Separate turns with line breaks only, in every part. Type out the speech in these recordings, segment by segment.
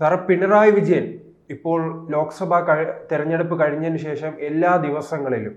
Sir Pinarayi Vijayan ഇപ്പോൾ ലോക്സഭാ തെരഞ്ഞെടുപ്പ് കഴിഞ്ഞതിന് ശേഷം എല്ലാ ദിവസങ്ങളിലും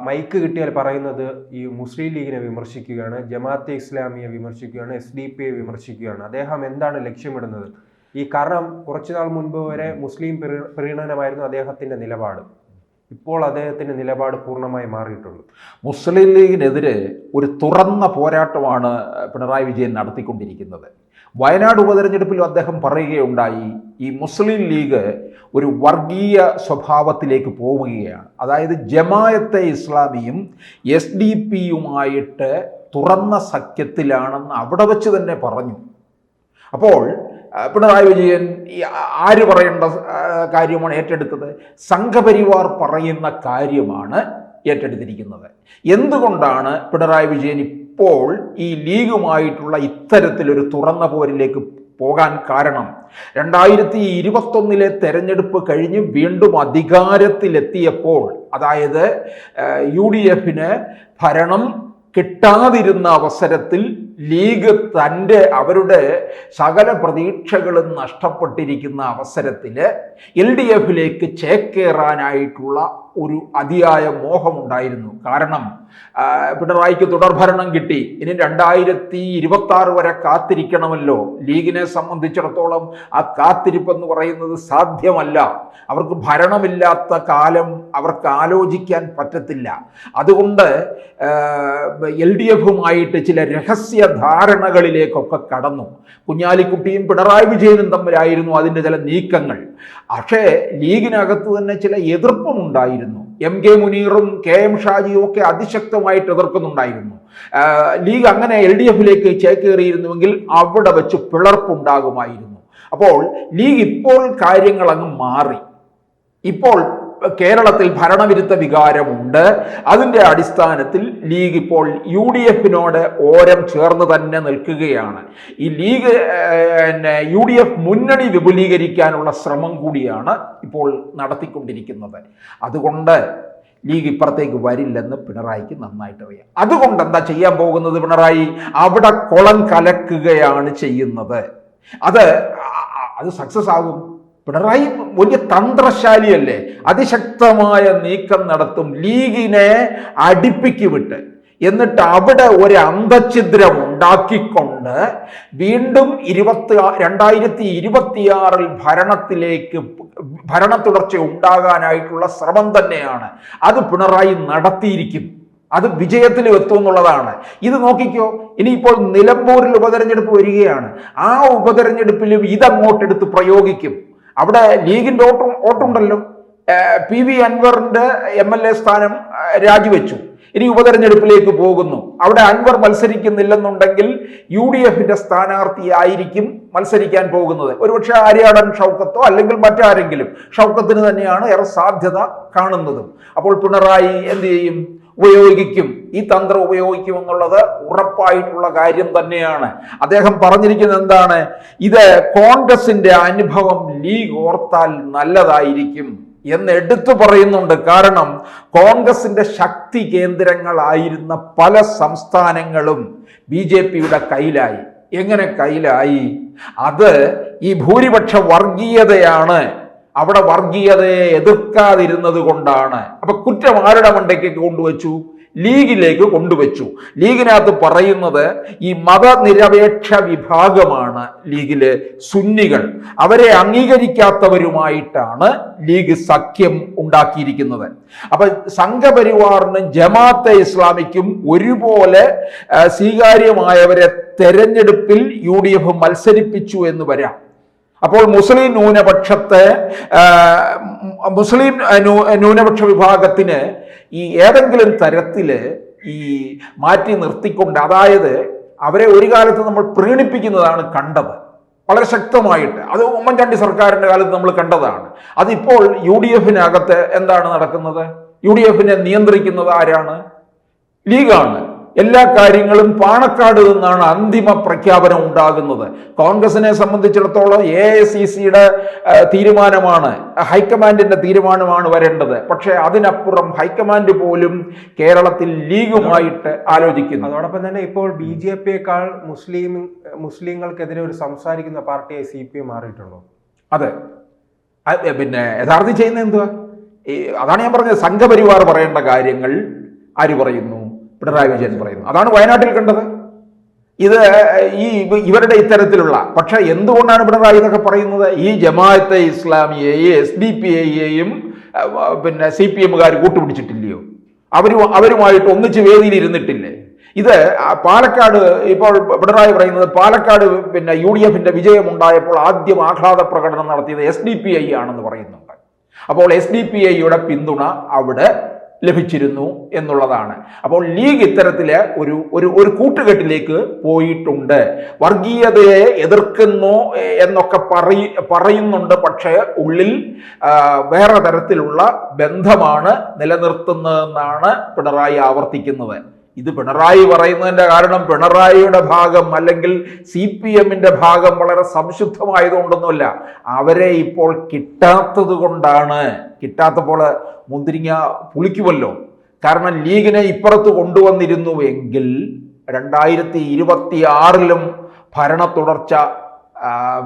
മൈക്ക് കിട്ടിയാൽ പറയുന്നത് ഈ മുസ്ലിം ലീഗിനെ വിമർശിക്കുകയാണ് ജമാഅത്തെ ഇസ്ലാമിയെ വിമർശിക്കുകയാണ് എസ് ഡി പിയെ വിമർശിക്കുകയാണ്. അദ്ദേഹം എന്താണ് ലക്ഷ്യമിടുന്നത്? ഈ കാരണം കുറച്ചുനാൾ മുൻപ് വരെ മുസ്ലിം പ്രീ- പ്രീണനമായിരുന്നു അദ്ദേഹത്തിന്റെ നിലപാട്. ഇപ്പോൾ അദ്ദേഹത്തിന്റെ നിലപാട് പൂർണമായി മാറിയിട്ടുള്ളൂ
മുസ്ലിം ലീഗിനെതിരെ ഒരു തുറന്ന പോരാട്ടമാണ് പിണറായി വിജയൻ നടത്തിക്കൊണ്ടിരിക്കുന്നത്. വയനാട് ഉപതെരഞ്ഞെടുപ്പിലും അദ്ദേഹം പറയുകയുണ്ടായി ഈ മുസ്ലിം ലീഗ് ഒരു വർഗീയ സ്വഭാവത്തിലേക്ക് പോവുകയാണ്. അതായത് ജമായത്തെ ഇസ്ലാമിയും എസ് ഡി പിയുമായിട്ട് തുറന്ന സഖ്യത്തിലാണെന്ന് അവിടെ വെച്ച് തന്നെ പറഞ്ഞു. അപ്പോൾ പിണറായി വിജയൻ ഈ ആര് പറയേണ്ട കാര്യമാണ് ഏറ്റെടുത്തത്? സംഘപരിവാർ പറയുന്ന കാര്യമാണ് ഏറ്റെടുത്തിരിക്കുന്നത്. എന്തുകൊണ്ടാണ് പിണറായി വിജയൻ ഇപ്പോൾ ഈ ലീഗുമായിട്ടുള്ള ഇത്തരത്തിലൊരു തുറന്ന പോരിലേക്ക് പോകാൻ കാരണം? രണ്ടായിരത്തി ഇരുപത്തൊന്നിലെ തെരഞ്ഞെടുപ്പ് കഴിഞ്ഞ് വീണ്ടും അധികാരത്തിലെത്തിയപ്പോൾ അതായത് യു ഡി എഫിന് ഭരണം കിട്ടാതിരുന്ന അവസരത്തിൽ ലീഗ് തന്റെ അവരുടെ സകല പ്രതീക്ഷകളും നഷ്ടപ്പെട്ടിരിക്കുന്ന അവസരത്തിൽ എൽ ഡി എഫിലേക്ക് ചേക്കേറാനായിട്ടുള്ള ഒരു അതിയായ മോഹമുണ്ടായിരുന്നു. കാരണം പിണറായിക്ക് തുടർഭരണം കിട്ടി. ഇനി രണ്ടായിരത്തി ഇരുപത്തി ആറ് വരെ കാത്തിരിക്കണമല്ലോ. ലീഗിനെ സംബന്ധിച്ചിടത്തോളം ആ കാത്തിരിപ്പ് എന്ന് പറയുന്നത് സാധ്യമല്ല. അവർക്ക് ഭരണമില്ലാത്ത കാലം അവർക്ക് ആലോചിക്കാൻ പറ്റത്തില്ല. അതുകൊണ്ട് എൽ ഡി എഫുമായിട്ട് ചില രഹസ്യ ധാരണകളിലേക്കൊക്കെ കടന്നു. കുഞ്ഞാലിക്കുട്ടിയും പിണറായി വിജയനും തമ്മിലായിരുന്നു അതിന്റെ ചില നീക്കങ്ങൾ. പക്ഷേ ലീഗിനകത്ത് തന്നെ ചില എതിർപ്പും ഉണ്ടായിരുന്നു. എം കെ മുനീറും കെ എം ഷാജിയും ഒക്കെ അതിശക്തമായിട്ട് എതിർക്കുന്നുണ്ടായിരുന്നു. ലീഗ് അങ്ങനെ എൽ ഡി എഫിലേക്ക് ചേക്കേറിയിരുന്നുവെങ്കിൽ അവിടെ വെച്ച് പിളർപ്പുണ്ടാകുമായിരുന്നു. അപ്പോൾ ലീഗ് ഇപ്പോൾ കാര്യങ്ങൾ അങ്ങ് മാറി. ഇപ്പോൾ കേരളത്തിൽ ഭരണവിരുദ്ധ വികാരമുണ്ട്. അതിന്റെ അടിസ്ഥാനത്തിൽ ലീഗ് ഇപ്പോൾ യു ഡി എഫിനോട് ഓരം ചേർന്ന് തന്നെ നിൽക്കുകയാണ്. ഈ ലീഗ് പിന്നെ യു ഡി എഫ് മുന്നണി വിപുലീകരിക്കാനുള്ള ശ്രമം കൂടിയാണ് ഇപ്പോൾ നടത്തിക്കൊണ്ടിരിക്കുന്നത്. അതുകൊണ്ട് ലീഗ് ഇപ്പുറത്തേക്ക് വരില്ലെന്ന് പിണറായിക്ക് നന്നായിട്ട് അറിയാം. അതുകൊണ്ട് എന്താ ചെയ്യാൻ പോകുന്നത് പിണറായി? അവിടെ കുളം കലക്കുകയാണ് ചെയ്യുന്നത്. അത് അത് സക്സസ് ആകും. പിണറായി വലിയ തന്ത്രശാലിയല്ലേ? അതിശക്തമായ നീക്കം നടത്തും ലീഗിനെ അടിപ്പിക്ക് വിട്ട്. എന്നിട്ട് അവിടെ ഒരു അന്തഛിദ്രം ഉണ്ടാക്കിക്കൊണ്ട് വീണ്ടും ഇരുപത്തി രണ്ടായിരത്തി ഇരുപത്തിയാറിൽ ഭരണത്തിലേക്ക് ഭരണ തുടർച്ച ഉണ്ടാകാനായിട്ടുള്ള ശ്രമം തന്നെയാണ്. അത് പിണറായി നടത്തിയിരിക്കും. അത് വിജയത്തിൽ എന്നുള്ളതാണ്. ഇത് നോക്കിക്കോ ഇനിയിപ്പോൾ നിലമ്പൂരിൽ ഉപതെരഞ്ഞെടുപ്പ് വരികയാണ്. ആ ഉപതെരഞ്ഞെടുപ്പിലും ഇതങ്ങോട്ടെടുത്ത് പ്രയോഗിക്കും. അവിടെ ലീഗിന്റെ ഓട്ടം ഓട്ടുണ്ടല്ലോ പി വി അൻവറിന്റെ എം എൽ എ സ്ഥാനം രാജിവെച്ചു. ഇനി ഉപതെരഞ്ഞെടുപ്പിലേക്ക് പോകുന്നു. അവിടെ അൻവർ മത്സരിക്കുന്നില്ലെന്നുണ്ടെങ്കിൽ യു ഡി എഫിന്റെ സ്ഥാനാർത്ഥിയായിരിക്കും മത്സരിക്കാൻ പോകുന്നത്. ഒരുപക്ഷെ ആര്യാടൻ ഷൗക്കത്തോ അല്ലെങ്കിൽ മറ്റാരെങ്കിലും ഷൗക്കത്തിന് തന്നെയാണ് ഏറെ സാധ്യത കാണുന്നതും. അപ്പോൾ പിണറായി എന്ത് ചെയ്യും? ഉപയോഗിക്കും. ഈ തന്ത്രം ഉപയോഗിക്കും എന്നുള്ളത് ഉറപ്പായിട്ടുള്ള കാര്യം തന്നെയാണ്. അദ്ദേഹം പറഞ്ഞിരിക്കുന്നത് എന്താണ്? ഇത് കോൺഗ്രസിന്റെ അനുഭവം ലീഗ് ഓർത്താൽ നല്ലതായിരിക്കും എന്ന് എടുത്തു പറയുന്നുണ്ട്. കാരണം കോൺഗ്രസിന്റെ ശക്തി കേന്ദ്രങ്ങളായിരുന്ന പല സംസ്ഥാനങ്ങളും ബി ജെ പിയുടെ കയ്യിലായി. എങ്ങനെ കയ്യിലായി? അത് ഈ ഭൂരിപക്ഷ വർഗീയതയാണ്. അവിടെ വർഗീയതയെ എതിർക്കാതിരുന്നത് കൊണ്ടാണ്. അപ്പൊ കുറ്റം ആരുടെ മണ്ടയ്ക്ക് കൊണ്ടുവച്ചു? ലീഗിലേക്ക് കൊണ്ടുവച്ചു. ലീഗിനകത്ത് പറയുന്നത് ഈ മതനിരപേക്ഷ വിഭാഗമാണ് ലീഗിലെ സുന്നികൾ. അവരെ അംഗീകരിക്കാത്തവരുമായിട്ടാണ് ലീഗ് സഖ്യം ഉണ്ടാക്കിയിരിക്കുന്നത്. അപ്പൊ സംഘപരിവാറിനും ജമാഅത്തെ ഇസ്ലാമിക്കും ഒരുപോലെ സ്വീകാര്യമായവരെ തെരഞ്ഞെടുപ്പിൽ യു ഡി എഫ് മത്സരിപ്പിച്ചു എന്ന് വരാം. അപ്പോൾ മുസ്ലിം ന്യൂനപക്ഷത്തെ മുസ്ലിം ന്യൂനപക്ഷ വിഭാഗത്തിന് ഈ ഏതെങ്കിലും തരത്തിൽ ഈ മാറ്റി നിർത്തിക്കൊണ്ട് അതായത് അവരെ ഒരു കാലത്ത് നമ്മൾ പ്രീണിപ്പിക്കുന്നതാണ് കണ്ടത്. വളരെ ശക്തമായിട്ട്. അത് ഉമ്മൻചാണ്ടി സർക്കാരിന്റെ കാലത്ത് നമ്മൾ കണ്ടതാണ്. അതിപ്പോൾ യു ഡി എഫിനകത്ത് എന്താണ് നടക്കുന്നത്? യു ഡി എഫിനെ നിയന്ത്രിക്കുന്നത് ആരാണ്? ലീഗാണ്. എല്ലാ കാര്യങ്ങളും പാണക്കാട് നിന്നാണ് അന്തിമ പ്രഖ്യാപനം ഉണ്ടാകുന്നത്. കോൺഗ്രസിനെ സംബന്ധിച്ചിടത്തോളം എ ഐ സി സിയുടെ തീരുമാനമാണ് ഹൈക്കമാൻഡിന്റെ തീരുമാനമാണ് വരേണ്ടത്. പക്ഷേ അതിനപ്പുറം ഹൈക്കമാൻഡ് പോലും കേരളത്തിൽ ലീഗുമായിട്ട് ആലോചിക്കുന്നു.
അതോടൊപ്പം തന്നെ ഇപ്പോൾ ബി ജെ പിയേക്കാൾ മുസ്ലിം മുസ്ലിങ്ങൾക്കെതിരെ ഒരു സംസാരിക്കുന്ന പാർട്ടിയായി സി പി എം മാറിയിട്ടുണ്ടോ?
അതെ. പിന്നെ യഥാർത്ഥ ചെയ്യുന്നത് എന്തുവാ? അതാണ് ഞാൻ പറഞ്ഞത്. സംഘപരിവാർ പറയേണ്ട കാര്യങ്ങൾ ആര് പറയുന്നു? പിണറായി വിജയൻ പറയുന്നു. അതാണ് വയനാട്ടിൽ കണ്ടത്. ഇത് ഈ ഇവരുടെ ഇത്തരത്തിലുള്ള പക്ഷെ എന്തുകൊണ്ടാണ് പിണറായി എന്നൊക്കെ പറയുന്നത്? ഈ ജമാഅത്തെ ഇസ്ലാമിയെയും എസ് ഡി പി ഐയെയും പിന്നെ സി പി എമ്മുകാർ കൂട്ടുപിടിച്ചിട്ടില്ലയോ? അവരും അവരുമായിട്ട് ഒന്നിച്ച് വേദിയിൽ ഇരുന്നിട്ടില്ലേ ഇത് പാലക്കാട് ഇപ്പോൾ പിണറായി പറയുന്നത് പാലക്കാട് പിന്നെ യു ഡി എഫിന്റെ വിജയമുണ്ടായപ്പോൾ ആദ്യം ആഹ്ലാദ പ്രകടനം നടത്തിയത് എസ് ഡി പി ഐ ആണെന്ന് പറയുന്നുണ്ട്. അപ്പോൾ എസ് ഡി പി ഐയുടെ പിന്തുണ അവിടെ ലഭിച്ചിരുന്നു എന്നുള്ളതാണ്. അപ്പോൾ ലീഗ് ഇത്തരത്തിൽ ഒരു ഒരു ഒരു കൂട്ടുകെട്ടിലേക്ക് പോയിട്ടുണ്ട്. വർഗീയതയെ എതിർക്കുന്നു എന്നൊക്കെ പറയ പറയുന്നുണ്ട്. പക്ഷേ ഉള്ളിൽ വേറെ തരത്തിലുള്ള ബന്ധമാണ് നിലനിർത്തുന്നതെന്നാണ് പിണറായി ആവർത്തിക്കുന്നത്. ഇത് പിണറായി പറയുന്നതിന്റെ കാരണം പിണറായിയുടെ ഭാഗം അല്ലെങ്കിൽ സി പി എമ്മിന്റെ ഭാഗം വളരെ സംശുദ്ധമായതുകൊണ്ടൊന്നുമല്ല. അവരെ ഇപ്പോൾ കിട്ടാത്തത് കൊണ്ടാണ് കിട്ടാത്തപ്പോൾ മുന്തിരിങ്ങ പുളിക്കുമല്ലോ. കാരണം ലീഗിനെ ഇപ്പുറത്ത് കൊണ്ടുവന്നിരുന്നു എങ്കിൽ രണ്ടായിരത്തി ഇരുപത്തി ആറിലും ഭരണ തുടർച്ച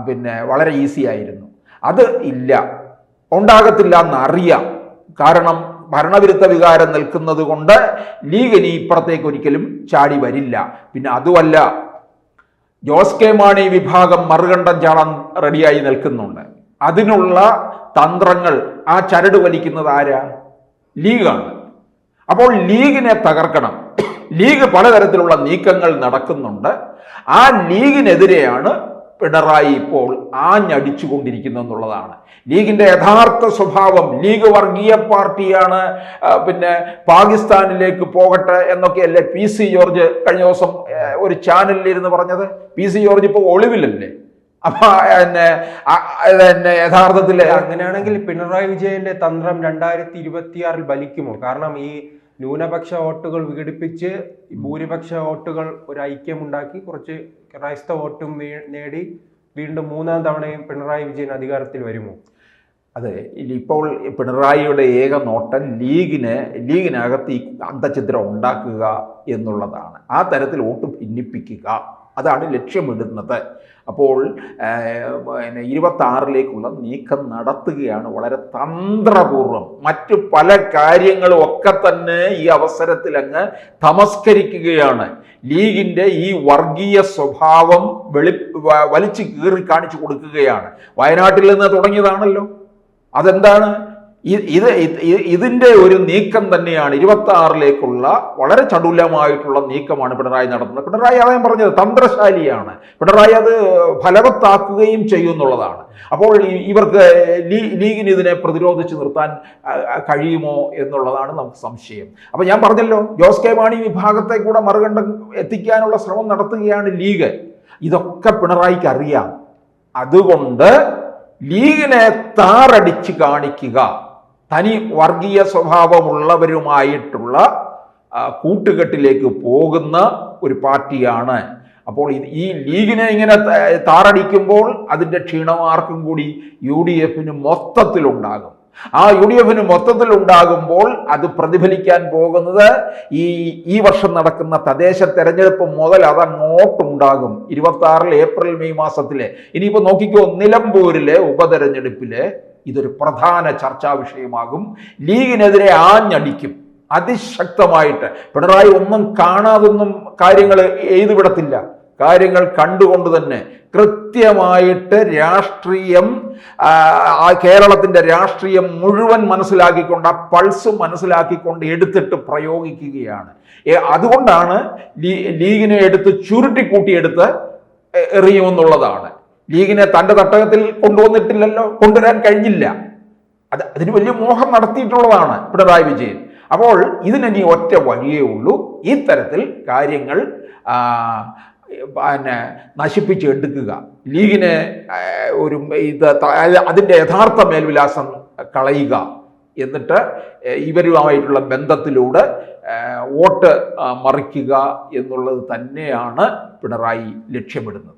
പിന്നെ വളരെ ഈസി ആയിരുന്നു അത് ഇല്ല. ഉണ്ടാകത്തില്ല എന്നറിയാം. കാരണം ഭരണവിരുദ്ധ വികാരം നിൽക്കുന്നത് കൊണ്ട് ലീഗ് ഇനി ഇപ്പുറത്തേക്ക് ഒരിക്കലും ചാടി വരില്ല. പിന്നെ അതുമല്ല ജോസ് കെ മാണി വിഭാഗം മറുകണ്ഠം ചാടാൻ റെഡിയായി നിൽക്കുന്നുണ്ട്. അതിനുള്ള തന്ത്രങ്ങൾ ആ ചരട് വലിക്കുന്നത് ആരാ? ലീഗാണ്. അപ്പോൾ ലീഗിനെ തകർക്കണം. ലീഗ് പലതരത്തിലുള്ള നീക്കങ്ങൾ നടക്കുന്നുണ്ട്. ആ ലീഗിനെതിരെയാണ് പിണറായി ഇപ്പോൾ ആഞ്ഞടിച്ചുകൊണ്ടിരിക്കുന്നു എന്നുള്ളതാണ്. ലീഗിന്റെ യഥാർത്ഥ സ്വഭാവം ലീഗ് വർഗീയ പാർട്ടിയാണ് പിന്നെ പാകിസ്ഥാനിലേക്ക് പോകട്ടെ എന്നൊക്കെയല്ലേ പി സി ജോർജ് കഴിഞ്ഞ ദിവസം ഒരു ചാനലിലിരുന്ന് പറഞ്ഞത്? പി സി ജോർജ് ഇപ്പോൾ ഒളിവിലല്ലേ? അപ്പൊ പിന്നെ യഥാർത്ഥത്തിൽ
അങ്ങനെയാണെങ്കിൽ പിണറായി വിജയന്റെ തന്ത്രം രണ്ടായിരത്തി ഇരുപത്തിയാറിൽ ബലിക്കുമോ? കാരണം ഈ ന്യൂനപക്ഷ വോട്ടുകൾ വിഘടിപ്പിച്ച് ഭൂരിപക്ഷ വോട്ടുകൾ ഒരു ഐക്യമുണ്ടാക്കി കുറച്ച് ക്രൈസ്തവ വോട്ടും നേടി വീണ്ടും മൂന്നാം തവണയും പിണറായി വിജയൻ അധികാരത്തിൽ വരുമോ?
അതെ ഇപ്പോൾ പിണറായിയുടെ ഏക നോട്ടം ലീഗിന് ലീഗിനകത്ത് ഈ അന്തചിത്രം ഉണ്ടാക്കുക എന്നുള്ളതാണ്. ആ തരത്തിൽ വോട്ട് ഭിന്നിപ്പിക്കുക. അതാണ് ലക്ഷ്യമിടുന്നത്. അപ്പോൾ പിന്നെ ഇരുപത്തി ആറിലേക്കുള്ള നീക്കം നടത്തുകയാണ് വളരെ തന്ത്രപൂർവം. മറ്റു പല കാര്യങ്ങളും ഒക്കെ തന്നെ ഈ അവസരത്തിൽ അങ്ങ് തമസ്കരിക്കുകയാണ്. ലീഗിന്റെ ഈ വർഗീയ സ്വഭാവം വെളി വലിച്ചു കീറി കാണിച്ചു കൊടുക്കുകയാണ്. വയനാട്ടിൽ നിന്ന് തുടങ്ങിയതാണല്ലോ. അതെന്താണ്? ഇത് ഇതിന്റെ ഒരു നീക്കം തന്നെയാണ് ഇരുപത്തി ആറിലേക്കുള്ള വളരെ ചടുലമായിട്ടുള്ള നീക്കമാണ് പിണറായി നടത്തുന്നത്. പിണറായി ഞാൻ പറഞ്ഞത് തന്ത്രശാലിയാണ്. പിണറായി അത് ഫലവത്താക്കുകയും ചെയ്യുന്നുള്ളതാണ്. അപ്പോൾ ഇവർക്ക് ലീഗിന് ഇതിനെ പ്രതിരോധിച്ച് നിർത്താൻ കഴിയുമോ എന്നുള്ളതാണ് നമുക്ക് സംശയം. അപ്പൊ ഞാൻ പറഞ്ഞല്ലോ ജോസ് കെ മാണി വിഭാഗത്തെ കൂടെ മറുകണ്ഠം എത്തിക്കാനുള്ള ശ്രമം നടത്തുകയാണ് ലീഗ്. ഇതൊക്കെ പിണറായിക്ക് അറിയാം. അതുകൊണ്ട് ലീഗിനെ താറടിച്ച് കാണിക്കുക. തനി വർഗീയ സ്വഭാവമുള്ളവരുമായിട്ടുള്ള കൂട്ടുകെട്ടിലേക്ക് പോകുന്ന ഒരു പാർട്ടിയാണ്. അപ്പോൾ ഈ ലീഗിനെ ഇങ്ങനെ താറടിക്കുമ്പോൾ അതിന്റെ ക്ഷീണമാർക്കും കൂടി യു ഡി എഫിന് മൊത്തത്തിലുണ്ടാകും. ആ യു ഡി എഫിന് മൊത്തത്തിലുണ്ടാകുമ്പോൾ അത് പ്രതിഫലിക്കാൻ പോകുന്നത് ഈ ഈ വർഷം നടക്കുന്ന തദ്ദേശ തെരഞ്ഞെടുപ്പ് മുതൽ അത് അങ്ങോട്ടുണ്ടാകും ഇരുപത്തി ആറിൽ ഏപ്രിൽ മെയ് മാസത്തിലെ. ഇനിയിപ്പോൾ നോക്കിക്കോ നിലമ്പൂരിലെ ഉപതെരഞ്ഞെടുപ്പിലെ ഇതൊരു പ്രധാന ചർച്ചാ വിഷയമാകും. ലീഗിനെതിരെ ആഞ്ഞടിക്കും. അതിശക്തമായിട്ട്. പിണറായി ഒന്നും കാണാതൊന്നും കാര്യങ്ങൾ എഴുതുവിടത്തില്ല. കാര്യങ്ങൾ കണ്ടുകൊണ്ട് തന്നെ കൃത്യമായിട്ട് രാഷ്ട്രീയം ആ, കേരളത്തിന്റെ രാഷ്ട്രീയം മുഴുവൻ മനസ്സിലാക്കിക്കൊണ്ട് ആ പൾസ് മനസ്സിലാക്കിക്കൊണ്ട് എടുത്തിട്ട് പ്രയോഗിക്കുകയാണ്. അതുകൊണ്ടാണ് ലീഗിനെ എടുത്ത് ചുരുട്ടിക്കൂട്ടിയെടുത്ത് എറിയുമെന്നുള്ളതാണ്. ലീഗിനെ തന്റെ തട്ടകത്തിൽ കൊണ്ടുവന്നിട്ടില്ലല്ലോ കൊണ്ടുവരാൻ കഴിഞ്ഞില്ല. അത് അതിന് വലിയ മോഹം നടത്തിയിട്ടുള്ളതാണ് പിണറായി വിജയൻ. അപ്പോൾ ഇതിനി ഒറ്റ വഴിയേ ഉള്ളൂ. ഈ തരത്തിൽ കാര്യങ്ങൾ പിന്നെ നശിപ്പിച്ചെടുക്കുക ലീഗിനെ ഒരു ഇത് അതിന്റെ യഥാർത്ഥ മേൽവിലാസം കളയുക എന്നിട്ട് ഇവരുമായിട്ടുള്ള ബന്ധത്തിലൂടെ വോട്ട് മറിക്കുക എന്നുള്ളത് തന്നെയാണ് പിണറായി ലക്ഷ്യമിടുന്നത്.